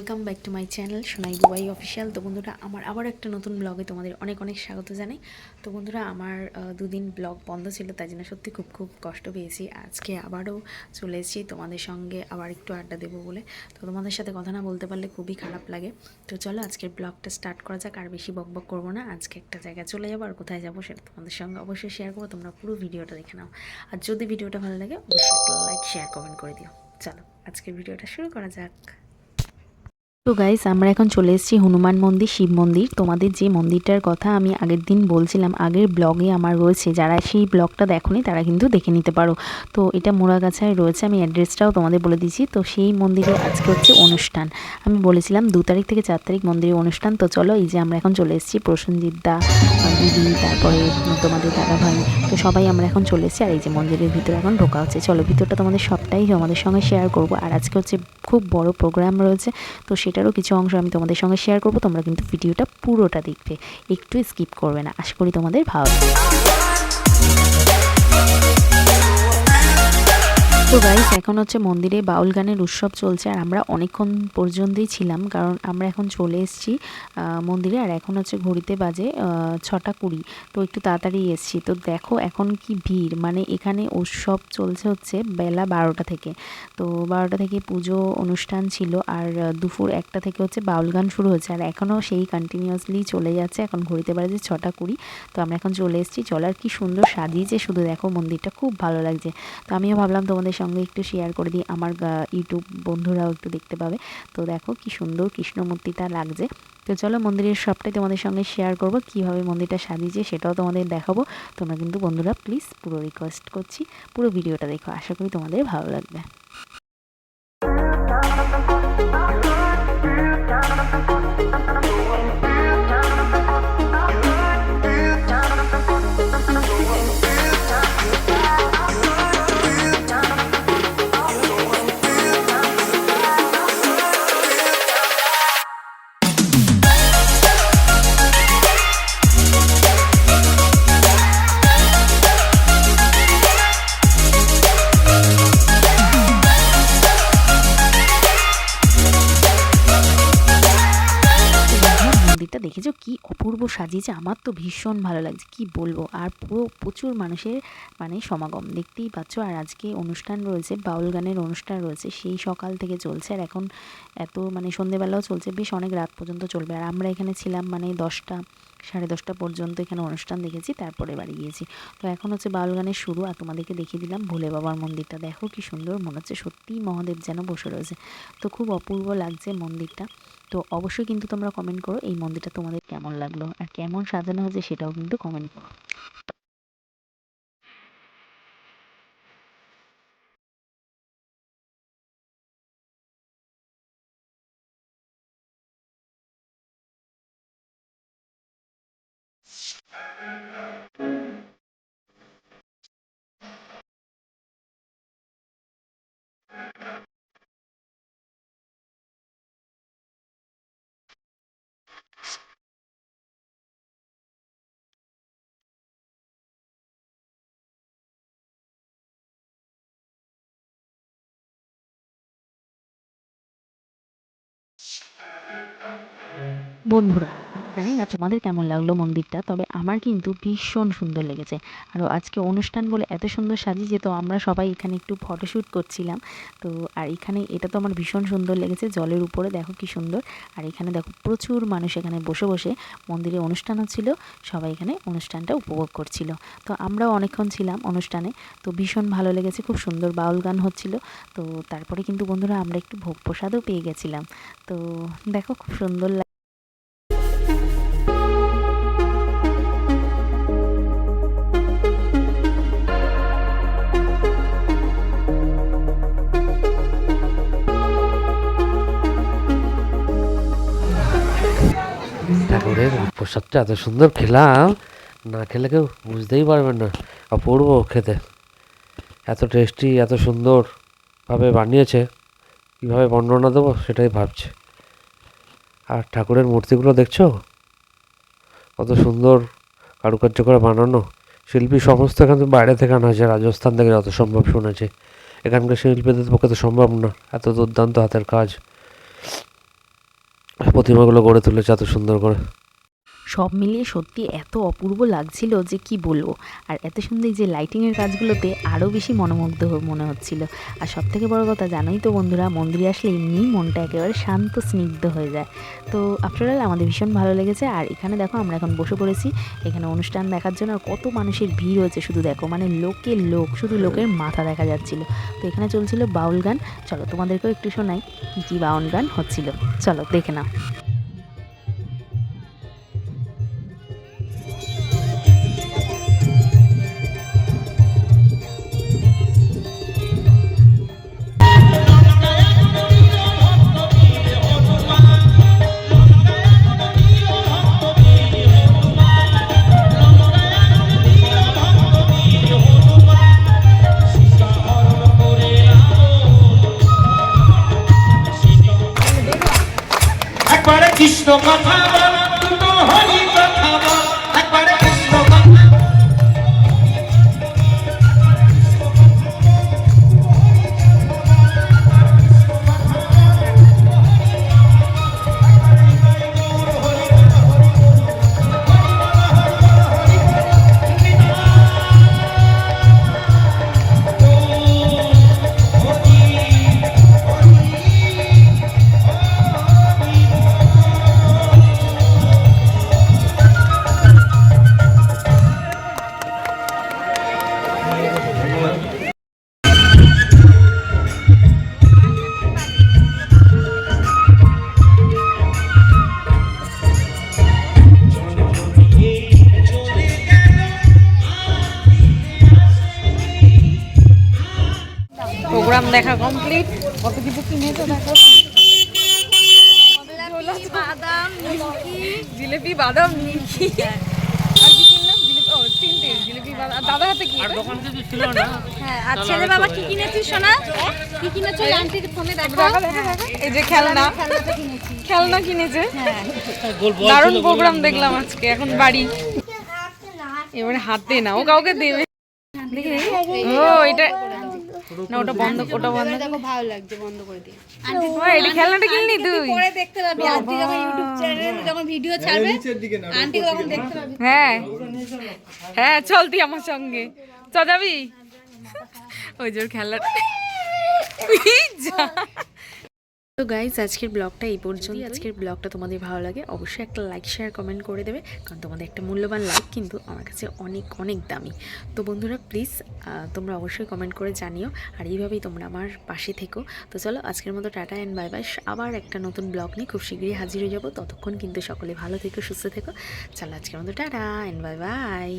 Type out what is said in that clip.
Welcome back to my channel Sonai Bubai official তো বন্ধুরা, আমার আবার একটা নতুন ব্লগে তোমাদের অনেক অনেক স্বাগত জানাই। তো বন্ধুরা, আমার দুদিন ব্লগ বন্ধ ছিল, তাই জন্য সত্যি খুব খুব কষ্ট পেয়েছি। আজকে আবারও চলে এসেছি, তোমাদের সঙ্গে আবার একটু আড্ডা দেবো বলে। তো তোমাদের সাথে কথা না বলতে পারলে খুবই খারাপ লাগে। তো চলো, আজকের ব্লগটা স্টার্ট করা যাক, আর বেশি বক বক করব না। আজকে একটা জায়গায় চলে যাব, আর কোথায় যাব সেটা তোমাদের সঙ্গে অবশ্যই শেয়ার করব। তোমরা পুরো ভিডিওটা দেখে নাও। আর যদি ভিডিওটা ভালো লাগে, অবশ্যই একটা লাইক শেয়ার কমেন্ট করে দিও। চলো, আজকের ভিডিওটা শুরু করা যাক। তো গাইস আমরা এখন চলে এসেছি হনুমান মন্দির, শিব মন্দির। তোমাদের যে মন্দিরটার কথা আমি আগের দিন বলছিলাম, আগের ব্লগে আমার রয়েছে। যারা সেই ব্লগটা দেখোনি, তারা কিন্তু দেখে নিতে পারো। তো এটা মোড়াগাছায় রয়েছে, আমি অ্যাড্রেসটাও তোমাদের বলে দিচ্ছি তো সেই মন্দিরে আজকে হচ্ছে অনুষ্ঠান। আমি বলেছিলাম, দু তারিখ থেকে চার তারিখ মন্দিরে অনুষ্ঠান। তো চলো, এই যে আমরা এখন চলে এসেছি, প্রসেনজিৎ দা দিদি, তারপরে তোমাদের দাদা ভাই তো সবাই আমরা এখন চলে এসেছি, আর এই যে মন্দিরের ভিতরে এখন ঢোকা হচ্ছে। চলো, ভিতরটা তোমাদের সবটাই আমাদের সঙ্গে শেয়ার করব। আর আজকে হচ্ছে খুব বড় প্রোগ্রাম রয়েছে। তো সেটারও কিছু অংশ আমি তোমাদের সঙ্গে শেয়ার করব। তোমরা কিন্তু ভিডিওটা পুরোটা দেখবে। একটু স্কিপ করবে না। আশা করি তোমাদের ভালো তো গাইস এখন হচ্ছে মন্দিরে বাউল গানের উৎসব চলছে আর আমরা অনেকক্ষণ পর্যন্তই ছিলাম, কারণ আমরা এখন চলে এসেছি মন্দিরে আর এখন হচ্ছে ঘড়িতে বাজে ছটা কুড়ি। তো একটু তাড়াতাড়ি এসেছি। তো দেখো এখন কি ভিড় মানে এখানে উৎসব চলছে হচ্ছে বেলা বারোটা থেকে। তো বারোটা থেকে পুজো অনুষ্ঠান ছিল আর দুপুর একটা থেকে হচ্ছে বাউল গান শুরু হচ্ছে আর এখনও সেই কন্টিনিউয়াসলি চলে যাচ্ছে, এখন ঘড়িতে বাজে ছটা কুড়ি। তো আমরা এখন চলে এসেছি। চলার কি সুন্দর সাজিয়েছে, শুধু দেখো মন্দিরটা, খুব ভালো লাগছে। তো আমিও ভাবলাম তোমাদের সঙ্গে একটু শেয়ার করে দিই। আমার ইউটিউব বন্ধুরাও একটু দেখতে পাবে। তো দেখো কি সুন্দর কৃষ্ণ মূর্তিটা লাগছে। তো চলো মন্দিরের সবটাই তোমাদের সঙ্গে শেয়ার করব কীভাবে মন্দিরটা সাজিয়েছে সেটাও তোমাদের দেখাবো। তোমরা কিন্তু বন্ধুরা প্লিজ পুরো রিকোয়েস্ট করছি পুরো ভিডিওটা দেখো আশা করি তোমাদের ভালো লাগবে। বন্ধুরা, দেখেছ কি অপূর্ব সাজিয়েছে? আমার তো ভীষণ ভালো লাগছে। কি বলব? আর পুরো প্রচুর মানুষের মানে সমাগম। দেখতেই পাচ্ছ, আর আজকে অনুষ্ঠান রয়েছে, বাউল গানের অনুষ্ঠান রয়েছে। সেই সকাল থেকে চলছে, আর এখন এত মানে সন্ধেবেলাও চলছে, বেশ অনেক রাত পর্যন্ত চলবে। আর আমরা এখানে ছিলাম মানে দশটা, সাড়ে দশটা পর্যন্ত এখানে অনুষ্ঠান দেখেছি, তারপরে বাড়ি গিয়েছি। তো এখন হচ্ছে বাউল গানের শুরু, আর তোমাদেরকে দেখিয়ে দিলাম ভোলে বাবার মন্দিরটা। দেখো কি সুন্দর, মনে হচ্ছে সত্যিই মহাদেব যেন বসে রয়েছে। তো খুব অপূর্ব লাগছে মন্দিরটা। তো অবশ্যই কিন্তু তোমরা কমেন্ট করো, এই মন্দিরটা তোমাদের কেমন লাগল আর কেমন সাজানো হয়েছে সেটাও কিন্তু কমেন্ট করো। বন্ধুরা জানি না তোমাদের কেমন লাগল মন্দিরটা? তবে আমার কিন্তু ভীষণ সুন্দর লেগেছে। আর আজকে অনুষ্ঠান বলে এত সুন্দর সাজিয়েছে, তো আমরা সবাই এখানে একটু ফটোশ্যুট করছিলাম। তো, আর এখানে এটা তো আমার ভীষণ সুন্দর লেগেছে, জলের উপরে দেখো কি সুন্দর। আর এখানে দেখো প্রচুর মানুষ এখানে বসে বসে মন্দিরে অনুষ্ঠান হচ্ছিল, সবাই এখানে অনুষ্ঠানটা উপভোগ করছিল। তো আমরাও অনেকক্ষণ ছিলাম অনুষ্ঠানে, তো ভীষণ ভালো লেগেছে, খুব সুন্দর বাউল গান হচ্ছিল। তো তারপরে কিন্তু বন্ধুরা আমরা একটু ভোগ প্রসাদও পেয়ে গেছিলাম। তো দেখো খুব সুন্দর ঠাকুরের প্রসাদটা এত সুন্দর খেলাম। না খেলে কেউ বুঝতেই পারবেন না। অপূর্ব খেতে। এত টেস্টি এত সুন্দরভাবে বানিয়েছে। কীভাবে বর্ণনা দেবো সেটাই ভাবছি। আর ঠাকুরের মূর্তিগুলো দেখছ? কত সুন্দর কারুকার্য করে বানানো। শিল্পী সমস্ত এখান থেকে বাইরে থেকে আনা হয়েছে। রাজস্থান থেকে যত সম্ভব শুনেছি। এখানকার শিল্পীদের পক্ষে তো সম্ভব না। এত দুর্দান্ত হাতের কাজ। প্রতিমাগুলো গড়ে তুলেছে এত সুন্দর করে। সব মিলিয়ে সত্যি এত অপূর্ব লাগছিল যে কি বলব। আর এত সুন্দর যে লাইটিংয়ের কাজগুলোতে আরও বেশি মনোমুগ্ধ মনে হচ্ছিল। আর সব থেকে বড় কথা জানোই তো বন্ধুরা, মন্দিরে আসলে এমনিই মনটা একেবারে শান্ত, স্নিগ্ধ হয়ে যায়। তো আফটারঅল আমাদের ভীষণ ভালো লেগেছে। আর এখানে দেখো আমরা এখন বসে পড়েছি। এখানে অনুষ্ঠান দেখার জন্য আর কত মানুষের ভিড় হয়েছে শুধু দেখো মানে লোকে লোক, শুধু লোকের মাথা দেখা যাচ্ছিল। তো এখানে চলছিল বাউল গান। চলো তোমাদেরকেও একটু শোনাই কী কী বাউল গান হচ্ছিল। চলো দেখে নাও। দেখা কমপ্লিট কত কিছু কিনেছো দেখো? বাদাম নিমকি। জিলেপি বাদাম নিমকি। আর কি কিনলাম? জিলেপি ও তিনটে জিলেপি বাদাম। দাদা হাতে কি? হ্যাঁ আর ছেলে বাবা কি কিনেছিস সোনা? কি কিনেছো? আন্টির ফোনে দেখো দেখা। দেখা দেখা এই যে খেলনা। খেলনা কিনেছে। হ্যাঁ। দারুণ প্রোগ্রাম দেখলাম আজকে এখন বাড়ি। এবারে হাতে না ও কাউকে দেবে। দেখি। ও এটা না ওটা বন্ধ ওটা বন্ধ। দেখো ভালো লাগছে বন্ধ করে দিয়ে ও এটা খেলনাটা কিনলি তুই। পরে দেখতে পাবি আন্টি যখন ইউটিউব চ্যানেলে যখন ভিডিও ছাড়বে আন্টি তখন দেখতে পাবি। হ্যাঁ। হ্যাঁ চল তুই আমার সঙ্গে। চ যাবি? ওই জোর খেলার তো গাইজ আজকের ব্লগটা এই পর্যন্ত আজকের ব্লগটা তোমাদের ভালো লাগে অবশ্যই একটা লাইক শেয়ার কমেন্ট করে দেবে কারণ তোমাদের একটা মূল্যবান লাইক কিন্তু আমার কাছে অনেক অনেক দামি। তো বন্ধুরা প্লিজ তোমরা অবশ্যই কমেন্ট করে জানিও আর এইভাবেই তোমরা আমার পাশে থেকো। তো চলো আজকের মতো টাটা অ্যান্ড বাই বাই আবার একটা নতুন ব্লগ নিয়ে খুব শীঘ্রই হাজির হয়ে যাব। ততক্ষণ কিন্তু সকলে ভালো থেকো সুস্থ থেকো। চলো আজকের মতো টাটা অ্যান্ড বাই বাই